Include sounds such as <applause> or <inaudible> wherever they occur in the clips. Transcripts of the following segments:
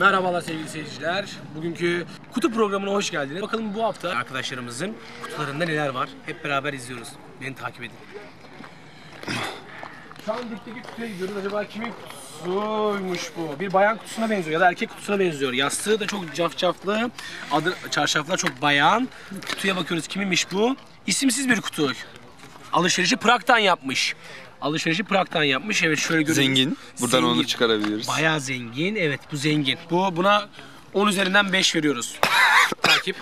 Merhabalar sevgili seyirciler. Bugünkü kutu programına hoş geldiniz. Bakalım bu hafta arkadaşlarımızın kutularında neler var. Hep beraber izliyoruz. Beni takip edin. <clears throat> Şu an dipteki kutuya gidiyoruz. Acaba kimin kutusuymuş bu? Bir bayan kutusuna benziyor ya da erkek kutusuna benziyor. Yastığı da çok cafcaflı. Adı, çarşaflar çok bayan. Kutuya bakıyoruz kiminmiş bu? İsimsiz bir kutu. Alışverişi Prag'dan yapmış. Alışverişi Prag'dan yapmış. Evet şöyle görüyoruz. Zengin. Buradan onu Zengin. çıkarabiliriz. Bayağı zengin. Evet bu zengin. Bu buna 10 üzerinden 5 veriyoruz. <laughs> Takip.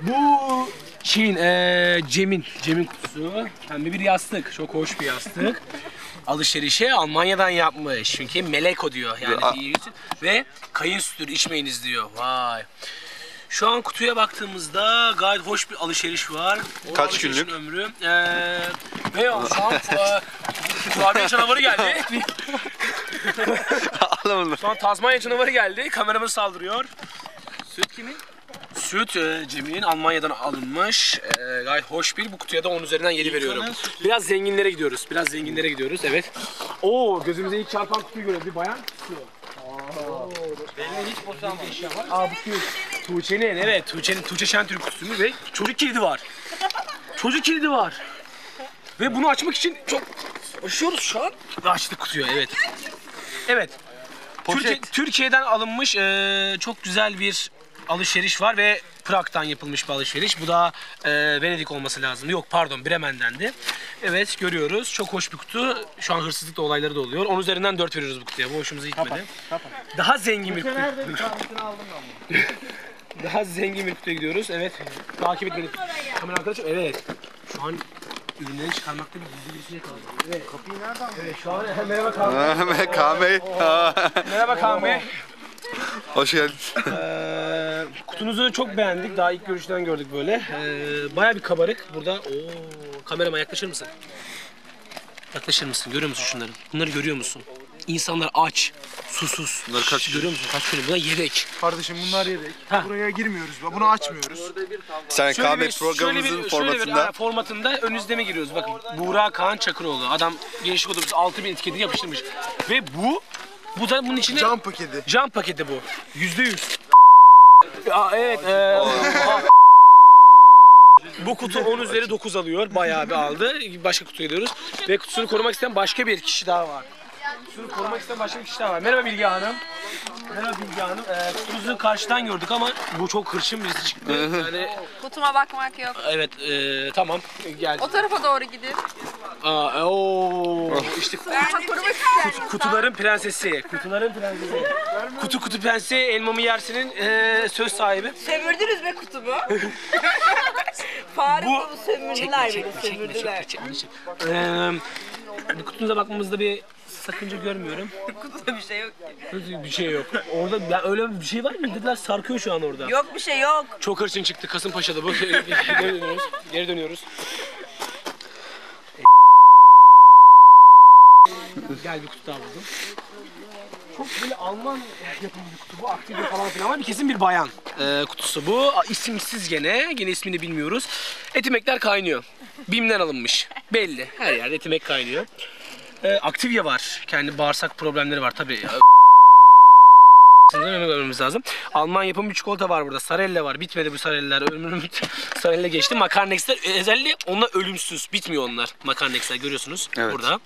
Bu şeyin eee Cem'in Cem'in kutusu. Pembe bir yastık. Çok hoş bir yastık. Alışverişi Almanya'dan yapmış. Çünkü Meleko diyor. Yani Ve- ve kayın sütü içmeyiniz diyor. Vay. Şu an kutuya baktığımızda gayet hoş bir alışveriş var. O Kaç günlük? ömrü. Eee ve şu an eee, kurabiye canavarı geldi. Alamadım. Şu an Tazmanya canavarı geldi. Kameramız saldırıyor. Süt kimin? Süt e, Cemil'in Almanya'dan alınmış. E, gayet hoş bir. Bu kutuya da 10 üzerinden 7 veriyorum. Biraz zenginlere gidiyoruz. Biraz zenginlere gidiyoruz. Evet. Oo gözümüze ilk çarpan kutuyu görüyoruz. Bir bayan. Belli hiç boşanmamış. Aa bu kim? Tuğçe'nin evet. Tuğçe'nin Tuğçe Şentürk kutusu ve çocuk kilidi var. Çocuk kilidi var. Ve bunu açmak için çok uğraşıyoruz şu an. Ve açtık kutuyu evet. Evet. Türkiye, Türkiye'den alınmış eee, çok güzel bir alışveriş var ve Prag'dan yapılmış bir alışveriş. Bu da eee, Venedik olması lazım. Yok pardon Bremen'dendi. Evet görüyoruz. Çok hoş bir kutu. Şu an hırsızlık da olayları da oluyor. 10 üzerinden 4 veriyoruz bu kutuya. Bu hoşumuza gitmedi. Daha zengin bir kutu. <laughs> Daha zengin bir kutuya gidiyoruz. Evet. Takip et beni. Kamera arkadaşım. Evet. Şu an ürünleri çıkarmakta bir gizli birisi yakaladı. Evet. Kapıyı nereden Evet şu an merhaba Kaan. Kaan Bey. Merhaba Kaan Bey. <laughs> <laughs> <laughs> Hoş geldin. Ee, kutunuzu çok beğendik. Daha ilk görüşten gördük böyle. Ee, Baya bir kabarık. Burada Oo, kamerama yaklaşır mısın? Yaklaşır mısın? Görüyor musun şunları? Bunları görüyor musun? İnsanlar aç, susuz. Bunlar kaç? Görüyor musun? Kaç kilo? Bunlar yedek. Kardeşim bunlar yedek. Ha. Buraya girmiyoruz. Bunu açmıyoruz. Sen bir- şöyle programımızın bir- şöyle bir- formatında ha, formatında ön izleme giriyoruz. Bakın Buğra Kaan Çakıroğlu. Adam gençlik otobüsü 6000 etiketi yapıştırmış. Ve bu, bu da bunun içinde Cam paketi. Cam paketi bu. Yüzde yüz. Ya evet. e, bu kutu 10 üzeri 9 alıyor. Bayağı bir aldı. Başka kutuya gidiyoruz. Ve kutusunu korumak isteyen başka bir kişi daha var. Kutusunu korumak isteyen başka bir kişi daha var. Merhaba Bilge Hanım. Merhaba Bilge Hanım. E, kutunuzu karşıdan gördük ama bu çok hırçın birisi çıktı. Yani Kutuma bakmak yok. evet e, tamam geldi. O tarafa doğru gidin. Aa, e, oo, işte Ben korumak isterim. Kutuların prensesi. Kutuların prensesi. Kutu kutu prensi elmamı yersinin eee, söz sahibi. Sömürdünüz be kutumu. <laughs> Fare Bu- bunu sömürdüler beni, sömürdüler. bu kutunuza bakmamızda bir sakınca görmüyorum. <laughs> Kutuda bir şey yok. Bir şey yok. Orada ya öyle bir şey var mı? Dediler sarkıyor şu an orada. Yok bir şey yok. Çok hırçın çıktı Kasımpaşa'da bu. Geri dönüyoruz. Geri dönüyoruz. Gel bir kutu daha buldum. Çok böyle Alman yapımı bir kutu bu. Aktif falan filan ama bir kesin bir bayan ee, kutusu bu. A, İsimsiz gene. Gene ismini bilmiyoruz. Etimekler kaynıyor. Bim'den alınmış. Belli. Her yerde etimek kaynıyor. Ee, Activia var. Kendi bağırsak problemleri var tabii. Görmemiz lazım. Alman yapımı bir çikolata var burada. Sarella var. Bitmedi bu Sarelle'ler. Ömrüm <laughs> Sarella geçti. Makarnex'ler özelliği onlar ölümsüz. Bitmiyor onlar. Makarnex'ler görüyorsunuz Evet. burada.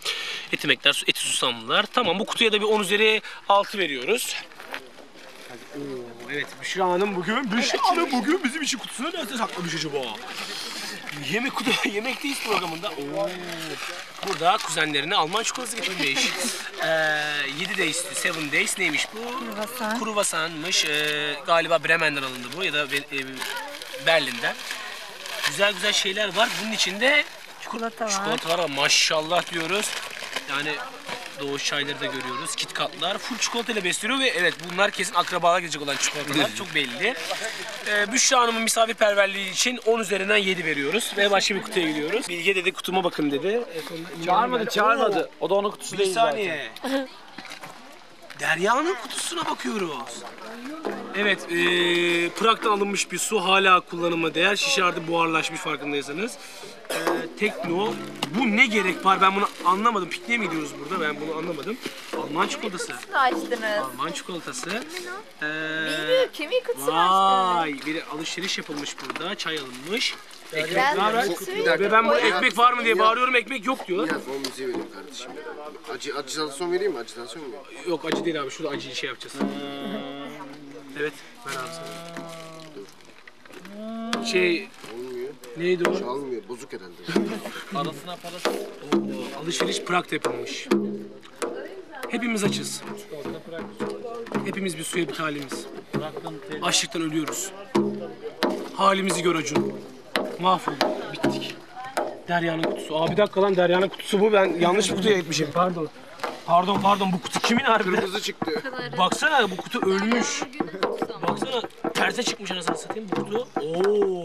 Etimekler, eti susamlılar. Tamam bu kutuya da bir 10 üzeri 6 veriyoruz. Oo, evet Büşra Hanım bugün Büşra Hanım bugün bizim için kutusuna nerede saklamış acaba? Yemek kutu <laughs> yemekteyiz programında. Oo. Burada kuzenlerine Alman çikolatası getirmiş. <laughs> ee, 7 days, 7 days neymiş bu? Kruvasan. Kruvasanmış. Ee, galiba Bremen'den alındı bu ya da e, Berlin'den. Güzel güzel şeyler var. Bunun içinde Çikolata var. çikolatalar var. Maşallah diyoruz. Yani Doğuş çayları da görüyoruz. Kitkatlar full çikolatayla besleniyor ve evet bunlar kesin akrabalar gelecek olan çikolatalar. Çok belli. Ee, Büşra Hanım'ın misafirperverliği için 10 üzerinden 7 veriyoruz. Ve başka bir kutuya gidiyoruz. Bilge dedi kutuma bakın dedi. E, Çağırmadı, çağırmadı. O da onun kutusu Bir değil zaten. saniye. <laughs> Derya'nın kutusuna bakıyoruz. Evet, e, Prag'dan alınmış bir su hala kullanıma değer. Şişe artık buharlaşmış farkındaysanız. Tekno. Bu ne gerek var ben bunu anlamadım. Pikniğe mi gidiyoruz burada? Ben bunu anlamadım. Alman çikolatası. kutusunu açtınız? Alman çikolatası. Ee, Bilmiyorum kimin kutusunu açtınız? vay bir alışveriş yapılmış burada. Çay alınmış. Ekmek Ben var. kutuyu Ve ben bu ekmek var mı diye bağırıyorum ekmek yok diyor. Biraz o müziği vereyim kardeşim. Acı, acıtasyon vereyim mi? Acıtasyon mu? Yok acı değil abi şurada acı şey yapacağız. Evet ver abi sana. Şey. Neydi o? Almıyor. Bozuk herhalde. Arasına parası. Oo, alışveriş Prag'da yapılmış. Hepimiz açız. Hepimiz bir suya bir talimiz. Açlıktan ölüyoruz. Halimizi gör Acun. Mahvolduk. Bittik. Derya'nın kutusu. Aa bir dakika lan Derya'nın kutusu bu. Ben yanlış kutuya gitmişim. Pardon. Pardon pardon bu kutu kimin harbiden? Kırmızı çıktı. Baksana bu kutu ölmüş. Baksana terse çıkmış anasını satayım bu kutu. Oo.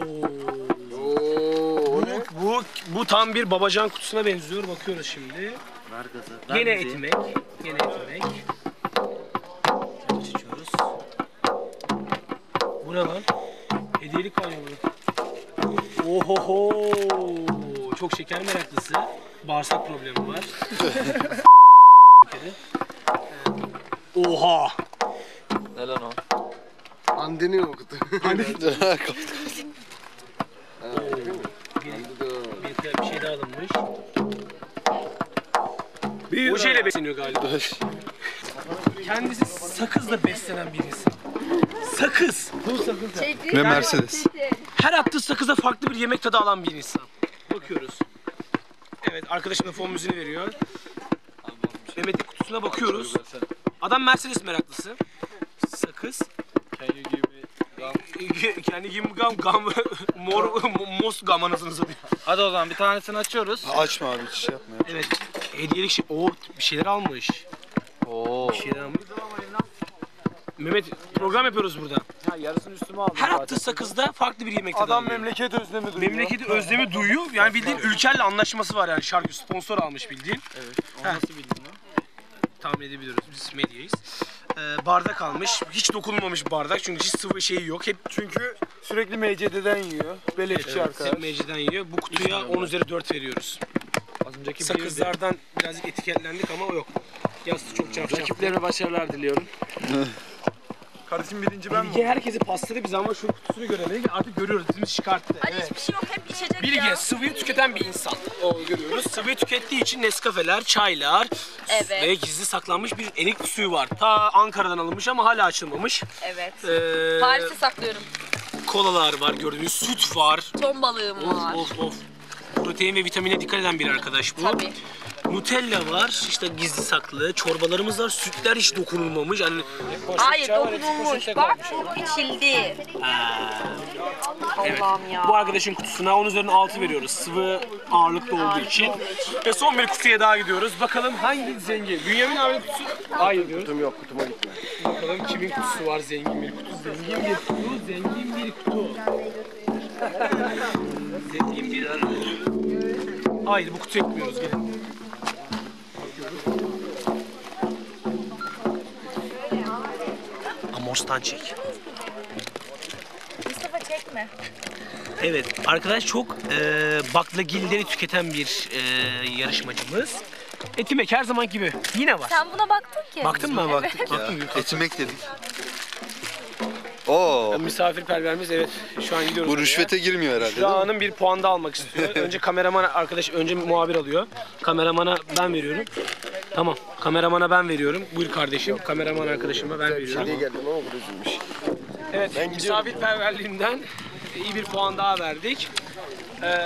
Bu bu tam bir babacan kutusuna benziyor. Bakıyoruz şimdi. Ver gazı. Yine müziği. etmek. Yine etmek. Açıyoruz. Bu ne lan? Hediyelik var ya burada. Ohoho! Çok şeker meraklısı. Bağırsak problemi var. <laughs> Oha! Ne lan o? Andenin o kutu. Bir, bir şey alınmış. Ojeyle besleniyor galiba. <laughs> Kendisi sakızla beslenen bir insan. Sakız. Ve Mercedes. Her attığı sakıza farklı bir yemek tadı alan bir insan. Bakıyoruz. Evet arkadaşım da fon müziğini veriyor. Mehmet'in kutusuna bakıyoruz. Adam Mercedes meraklısı. Sakız. Kendi gibi gam gam <laughs> mor <laughs> mos gam anasını satayım. Hadi o zaman bir tanesini açıyoruz. Açma abi hiç şey yapma. ya. Evet. Hediyelik şey. O bir şeyler almış. Oo. Bir şeyler almış. Mehmet program yapıyoruz burada. Ha, yarısını üstüme aldım Her attığı sakızda farklı bir yemek tadı Adam alıyor. memleket özlemi duyuyor. Memleketi özlemi duyuyor. Yani bildiğin Ülker'le anlaşması var yani şarkı sponsor almış bildiğin. Onu nasıl bildin lan? Tahmin edebiliyoruz biz medyayız. Ee, bardak almış. Hiç dokunulmamış bardak çünkü hiç sıvı şeyi yok. Hep Çünkü sürekli MCD'den yiyor. Beleşçi arkadaş. hep meciden yiyor. Bu kutuya 10 üzeri 4 veriyoruz. Az önceki. Sakızlardan birazcık etiketlendik ama o yok. Yastığı çok çarpacak. Rakiplerime başarılar diliyorum. <laughs> Kardeşim birinci ben mi? Bilge herkesi pastırdı biz ama şu kutusunu göremedik. Artık görüyoruz. Dizimiz çıkarttı. Hani hiçbir şey yok hep içecek Bilge ya. sıvıyı tüketen bir insan. O görüyoruz. Sıvıyı tükettiği için Nescafeler, çaylar Evet. ve gizli saklanmış bir enik suyu var. Ta Ankara'dan alınmış ama hala açılmamış. Evet. Ee, Paris'e saklıyorum. kolalar var gördüğünüz, süt var. Ton balığım var. Of of of. Protein ve vitamine dikkat eden bir arkadaş bu. Tabii. Nutella var, işte gizli saklı. Çorbalarımız var, sütler hiç dokunulmamış. Hani Hayır dokunulmuş. Bak içildi. Allah'ım ya. bu arkadaşın kutusuna 10 üzerinden 6 veriyoruz. Sıvı ağırlıklı olduğu için. Ve son bir kutuya daha gidiyoruz. Bakalım hangi zengin? Bünyamin abinin kutusu. Hayır diyoruz. Kutum yok. Kutuma gitme. Bakalım kimin kutusu var zengin bir kutu. Zengin bir kutu, zengin bir kutu. <laughs> zengin bir kutu. Hayır bu kutuya gitmiyoruz gelin. Amors'tan çek. Mustafa çekme. Evet, arkadaş çok e, baklagilleri tüketen bir e, yarışmacımız. Etimek her zaman gibi. Yine var. Sen buna baktın ki. Baktın mı? Baktık ya. Baktım. Etimek dedik. Oo. Misafirperverimiz evet şu an gidiyoruz. Bu oraya. rüşvete girmiyor herhalde değil mi? Şura'nın bir puan da almak istiyor. <laughs> Önce kameraman arkadaş, önce muhabir alıyor. Kameramana ben veriyorum. Tamam, kameramana ben veriyorum. Buyur kardeşim, kameraman arkadaşıma ben veriyorum. geldim ama bu üzülmüş. Evet, misafirperverliğinden iyi bir puan daha verdik. Ee,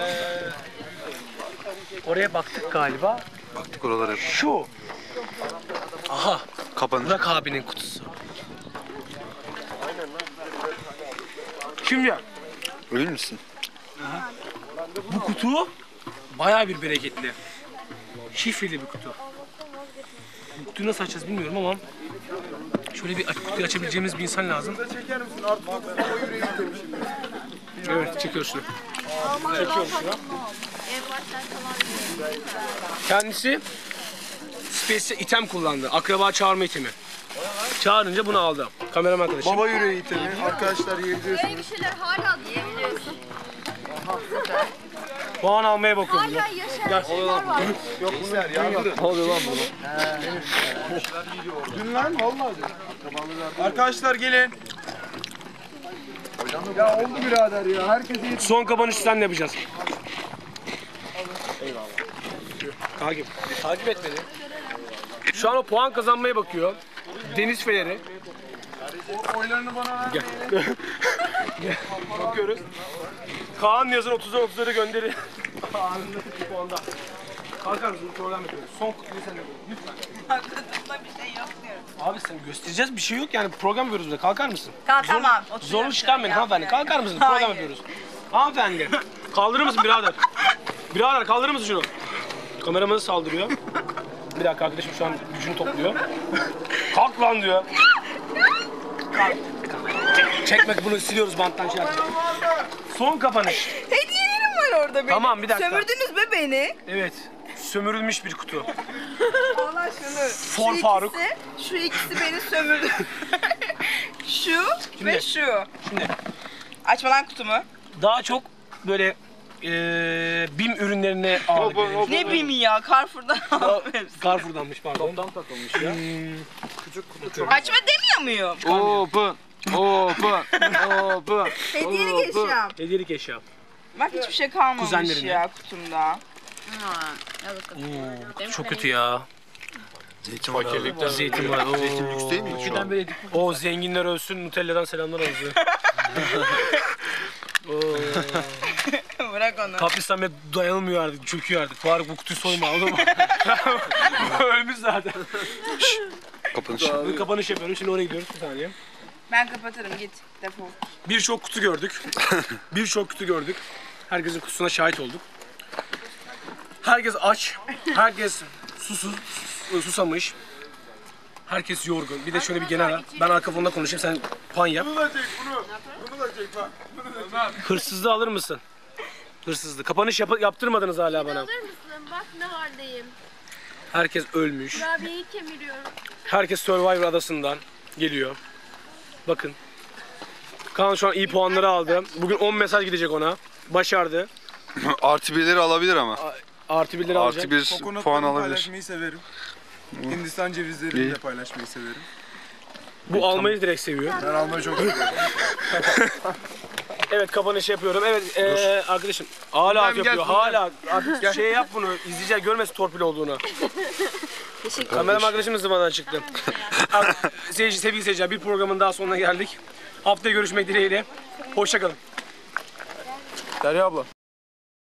oraya baktık galiba. Baktık oralara. Şu. Aha, Kapanır. Burak abinin kutusu. Şimdi Ölür müsün? bu kutu bayağı bir bereketli. Şifreli bir kutu. Kutuyu nasıl açacağız bilmiyorum ama şöyle bir kutuyu açabileceğimiz bir insan lazım. Çeker misin? Artık o yüreği yüklemişim. Evet, çekiyoruz şunu. Çekiyorum şunu. Kendisi spesiyel item kullandı. Akraba çağırma itemi. Çağırınca bunu aldı. Kameraman arkadaşım. Baba yüreği itemi. Arkadaşlar yiyebiliyorsunuz. Böyle bir şeyler hala diyebiliyorsun. Puan almaya bakıyorum. Hala yaşayan şeyler var. Dün lan vallahi. Arkadaşlar gelin. Ya oldu birader ya. Herkese yetiş. Son kapanışı sen yapacağız. Takip. Takip et beni. Şu an o puan kazanmaya bakıyor. Deniz Fener'i. Oylarını bana ver. <laughs> Gel. Bakıyoruz. Kaan yazın 30'dan 30'lara gönderi. Anındaki puanda. Kalkar mısın? Program yapıyoruz. Son kutuyu sen de lütfen. bir şey yok diyorum. Abi sen göstereceğiz bir şey yok yani program yapıyoruz burada. Kalkar mısın? Kalkamam. Zorluk çıkarmayın hanımefendi. Kalkar mısınız? Program yapıyoruz. Hanımefendi. <laughs> Kaldırır mısın birader? Birader kaldırır mısın şunu? Kameramızı saldırıyor. Bir dakika arkadaşım şu an gücünü topluyor. Kalk lan diyor. <laughs> Kalk. Çekmek bunu siliyoruz banttan şey yapacağız. Son kapanış. Hediyelerim var orada benim. Tamam, bir dakika. Sömürdünüz be beni. Evet. Sömürülmüş bir kutu. Allah şunu. For şu Faruk. Ikisi, şu ikisi beni sömürdü. <laughs> şu ve şu. Şimdi Açma lan kutumu. daha çok böyle eee BİM ürünlerine <laughs> ağırlık veriyoruz. Ne bimi ya Carrefour'dan aldım hepsini. Carrefour'danmış pardon. Toptan takılmış ya. Açma demiyor muyum? Open. Open. Open. Hediyelik eşyam. Hediyelik eşya. Bak hiçbir şey kalmamış Kuzenlerine. ya kutumda. Çok kötü ya. Zeytin var abi. Zeytin var. Oo. Zeytin lüks değil mi şu an? O zenginler ölsün Nutella'dan selamlar olsun. <laughs> Bırak onu. Kapristan dayanılmıyor artık, çöküyor artık. Faruk bu kutuyu soyma olur mu? <laughs> Ölmüş zaten. Kapanış. Kapanış yapıyorum. Şimdi oraya gidiyoruz bir saniye. Ben kapatırım git defol. Birçok kutu gördük. <laughs> Birçok kutu gördük. Herkesin kutusuna şahit olduk. Herkes aç. Herkes susuz, susamış. Herkes yorgun. Bir de şöyle bir genel. Ben arka fonda konuşayım. Sen puan yap. Bunu da çek bunu. Bunu da çek bak. Hırsızlığı alır mısın? Hırsızlığı. Kapanış yap- yaptırmadınız hala bana. Alır mısın? Bak ne haldeyim. Herkes ölmüş. Kurabiyeyi kemiriyorum. Herkes Survivor adasından geliyor. Bakın. Kaan şu an iyi puanları aldı. Bugün 10 mesaj gidecek ona. Başardı. <laughs> Artı birleri alabilir ama. Artı birleri alacak. Artı bir puan alabilir. paylaşmayı severim. Hindistan cevizlerini İyi. de paylaşmayı severim. Bu almayı direkt seviyor. Ben almayı çok seviyorum. <laughs> Evet kapanış yapıyorum. Evet eee, arkadaşım hala yapıyor. gel, buradayım. Hala artık şey yap bunu. İzleyiciler görmesin torpil olduğunu. <laughs> Kameram arkadaşımız zıvadan çıktı. <laughs> Seyirci, sevgili seyirciler bir programın daha sonuna geldik. Haftaya görüşmek dileğiyle. Hoşçakalın. Derya abla.